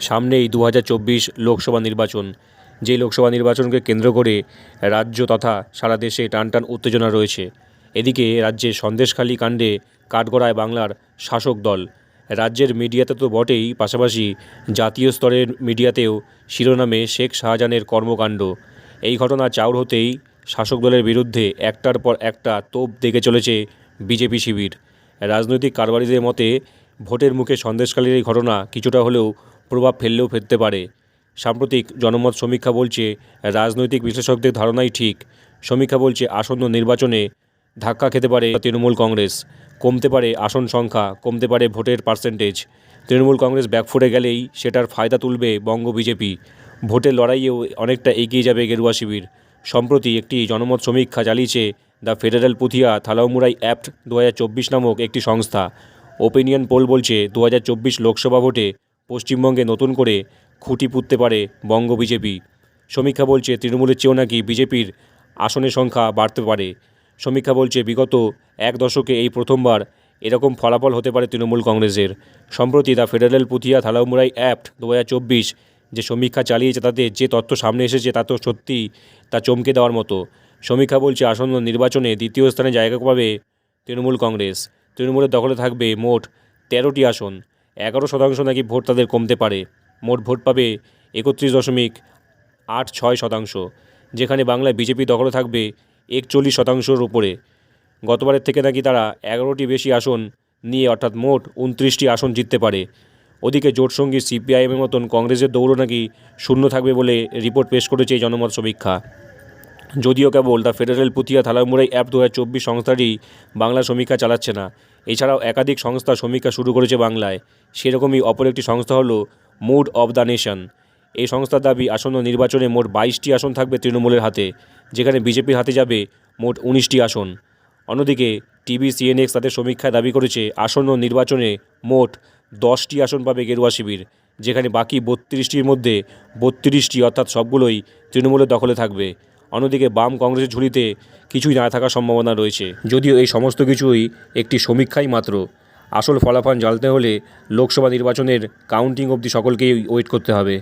সামনেই দু হাজার চব্বিশ লোকসভা নির্বাচন। যেই লোকসভা নির্বাচনকে কেন্দ্র করে রাজ্য তথা সারা দেশে টানটান উত্তেজনা রয়েছে। এদিকে রাজ্যে সন্দেশখালী কাণ্ডে কাঠগড়ায় বাংলার শাসক দল। রাজ্যের মিডিয়াতে তো বটেই, পাশাপাশি জাতীয় স্তরের মিডিয়াতেও শিরোনামে শেখ শাহজাহানের কর্মকাণ্ড। এই ঘটনা চাউর হতেই শাসক দলের বিরুদ্ধে একটার পর একটা তোপ দেখে চলেছে বিজেপি শিবির। রাজনৈতিক কারবারিদের মতে, ভোটের মুখে সন্দেশখালীর এই ঘটনা কিছুটা হলেও প্রভাব ফেললেও ফেলতে পারে। সাম্প্রতিক জনমত সমীক্ষা বলছে, রাজনৈতিক বিশ্লেষকদের ধারণাই ঠিক। সমীক্ষা বলছে, আসন্ন নির্বাচনে ধাক্কা খেতে পারে তৃণমূল কংগ্রেস। কমতে পারে আসন সংখ্যা, কমতে পারে ভোটের পার্সেন্টেজ। তৃণমূল কংগ্রেস ব্যাকফুটে গেলেই সেটার ফায়দা তুলবে বঙ্গ বিজেপি। ভোটের লড়াইয়েও অনেকটা এগিয়ে যাবে গেরুয়া শিবির। সম্প্রতি একটি জনমত সমীক্ষা চালিয়েছে the Federal Puthiya Thalaimurai apt দু হাজার চব্বিশ নামক একটি সংস্থা। ওপিনিয়ন পোল বলছে, দু হাজার চব্বিশ লোকসভা ভোটে পশ্চিমবঙ্গে নতুন করে খুঁটি পুঁততে পারে বঙ্গ বিজেপি। সমীক্ষা বলছে তৃণমূলের চেয়েও নাকি বিজেপির আসনের সংখ্যা বাড়তে পারে। সমীক্ষা বলছে বিগত এক দশকে এই প্রথমবার এরকম ফলাফল হতে পারে তৃণমূল কংগ্রেসের। সম্প্রতি the Federal Puthiya Thalaimurai apt দু হাজার চব্বিশ যে সমীক্ষা চালিয়েছে তাতে যে তথ্য সামনে এসেছে তা তো সত্যিই তা চমকে দেওয়ার মতো। সমীক্ষা বলছে আসন্ন নির্বাচনে দ্বিতীয় স্থানে জায়গা পাবে তৃণমূল কংগ্রেস। তৃণমূলের দখলে থাকবে মোট তেরোটি আসন। এগারো শতাংশ নাকি ভোট তাদের কমতে পারে। মোট ভোট পাবে একত্রিশ দশমিক আট ছয় শতাংশ, যেখানে বাংলায় বিজেপি দখলে থাকবে একচল্লিশ শতাংশর উপরে। গতবারের থেকে নাকি তারা এগারোটি বেশি আসন নিয়ে অর্থাৎ মোট উনত্রিশটি আসন জিততে পারে। ওদিকে জোটসঙ্গী সিপিআইএমের মতন কংগ্রেসের দৌড়ও নাকি শূন্য থাকবে বলে রিপোর্ট পেশ করেছে এই জনমত সমীক্ষা। যদিও কেবল the federal Puthiya Thalaimurai app দু হাজার চব্বিশ সংস্থাটি বাংলা সমীক্ষা চালাচ্ছে না, এছাড়াও একাধিক সংস্থা সমীক্ষা শুরু করেছে বাংলায়। সেরকমই অপর একটি সংস্থা হলো মুড অব দ্য নেশন। এই সংস্থার দাবি, আসন্ন নির্বাচনে মোট বাইশটি আসন থাকবে তৃণমূলের হাতে, যেখানে বিজেপির হাতে যাবে মোট উনিশটি আসন। অন্যদিকে, টিভি, সিএনএক্স তাদের সমীক্ষায় দাবি করেছে, আসন্ন নির্বাচনে মোট দশটি আসন পাবে গেরুয়া শিবির, যেখানে বাকি বত্রিশটির মধ্যে বত্রিশটি, অর্থাৎ সবগুলোই তৃণমূলের দখলে থাকবে। অন্যদিকে বাম কংগ্রেসের ঝুড়িতে কিছুই না থাকার সম্ভাবনা রয়েছে। যদিও এই সমস্ত কিছুই একটি সমীক্ষাই মাত্র। আসল ফলাফল জানতে হলে লোকসভা নির্বাচনের কাউন্টিং অবধি সকলকেই ওয়েট করতে হবে।